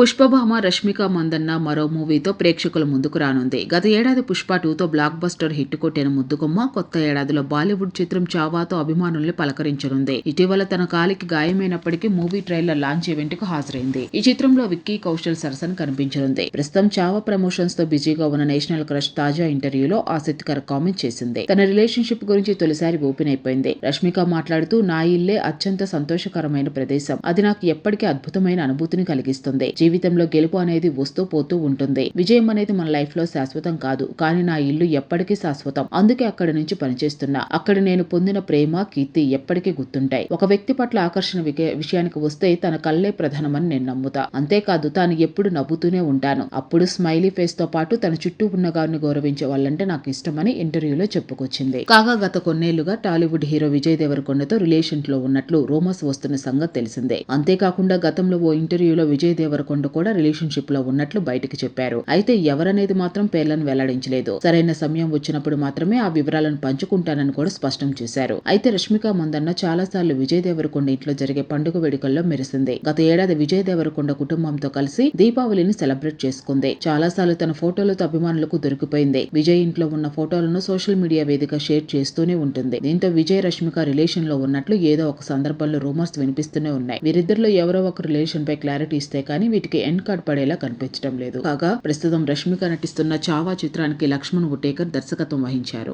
పుష్పభామ రష్మిక మందన్న మరో మూవీతో ప్రేక్షకుల ముందుకు రానుంది. గత ఏడాది పుష్ప టూతో బ్లాక్ బస్టర్ హిట్ కొట్టిన ముద్దుగుమ్మ కొత్త ఏడాదిలో బాలీవుడ్ చిత్రం చావాతో అభిమానుల్ని పలకరించనుంది. ఇటీవల తన కాలికి గాయమైనప్పటికీ మూవీ ట్రైలర్ లాంచ్ ఈవెంట్కు హాజరైంది. ఈ చిత్రంలో విక్కీ కౌశల్ సరసన్ కనిపించనుంది. ప్రస్తుతం చావా ప్రమోషన్స్తో బిజీగా ఉన్న నేషనల్ క్రష్ తాజా ఇంటర్వ్యూలో ఆసక్తికర కామెంట్ చేసింది. తన రిలేషన్షిప్ గురించి తొలిసారి ఓపెన్ అయిపోయింది. రష్మిక మాట్లాడుతూ నా ఇల్లే అత్యంత సంతోషకరమైన ప్రదేశం. అది నాకు ఎప్పటికీ అద్భుతమైన అనుభూతిని కలిగిస్తుంది. జీవితంలో గెలుపు అనేది వస్తూ పోతూ ఉంటుంది. విజయం అనేది మన లైఫ్లో శాశ్వతం కాదు. కానీ నా ఇల్లు ఎప్పటికీ శాశ్వతం. అందుకే అక్కడి నుంచి పనిచేస్తున్నా. అక్కడ నేను పొందిన ప్రేమ కీర్తి ఎప్పటికీ గుర్తుంటాయి. ఒక వ్యక్తి పట్ల ఆకర్షణ విషయానికి వస్తే తన కళ్ళే ప్రధానమని నేను నమ్ముతా. అంతేకాదు తాను ఎప్పుడు నవ్వుతూనే ఉంటాను. అప్పుడు స్మైలీ ఫేస్తో పాటు తన చుట్టూ ఉన్న గారిని గౌరవించే వాళ్ళంటే నాకు ఇష్టమని ఇంటర్వ్యూలో చెప్పుకొచ్చింది. కాగా గత కొన్నేళ్ళుగా టాలీవుడ్ హీరో విజయ్ దేవరకొండతో రిలేషన్లో ఉన్నట్లు రూమర్స్ వస్తున్న సంగతి తెలిసిందే. అంతేకాకుండా గతంలో ఓ ఇంటర్వ్యూలో విజయ్ దేవరకొండ కూడా రిలేషన్షిప్లో ఉన్నట్లు బయటకు చెప్పారు. అయితే ఎవరనేది మాత్రం పేర్లను వెల్లడించలేదు. సరైన సమయం వచ్చినప్పుడు మాత్రమే ఆ వివరాలను పంచుకుంటానని కూడా స్పష్టం చేశారు. అయితే రష్మిక ముందన్న చాలా సార్లు విజయ్ దేవరకొండ ఇంట్లో జరిగే పండుగ వేడుకల్లో మెరిసింది. గత ఏడాది విజయ్ దేవరకొండ కుటుంబంతో కలిసి దీపావళిని సెలబ్రేట్ చేసుకుంది. చాలా సార్లు తన ఫోటోలతో అభిమానులకు దొరికిపోయింది. విజయ్ ఇంట్లో ఉన్న ఫోటోలను సోషల్ మీడియా వేదిక షేర్ చేస్తూనే ఉంటుంది. దీంతో విజయ్ రష్మిక రిలేషన్లో ఉన్నట్లు ఏదో ఒక సందర్భంలో రూమర్స్ వినిపిస్తూనే ఉన్నాయి. వీరిద్దరిలో ఎవరో ఒక రిలేషన్ పై క్లారిటీ ఇస్తే కానీ వీటికి ఎండ్ కార్డ్ పడేలా కనిపించడం లేదు. కాగా ప్రస్తుతం రష్మిక నటిస్తున్న చావా చిత్రానికి లక్ష్మణ్ ఉటేకర్ దర్శకత్వం వహించారు.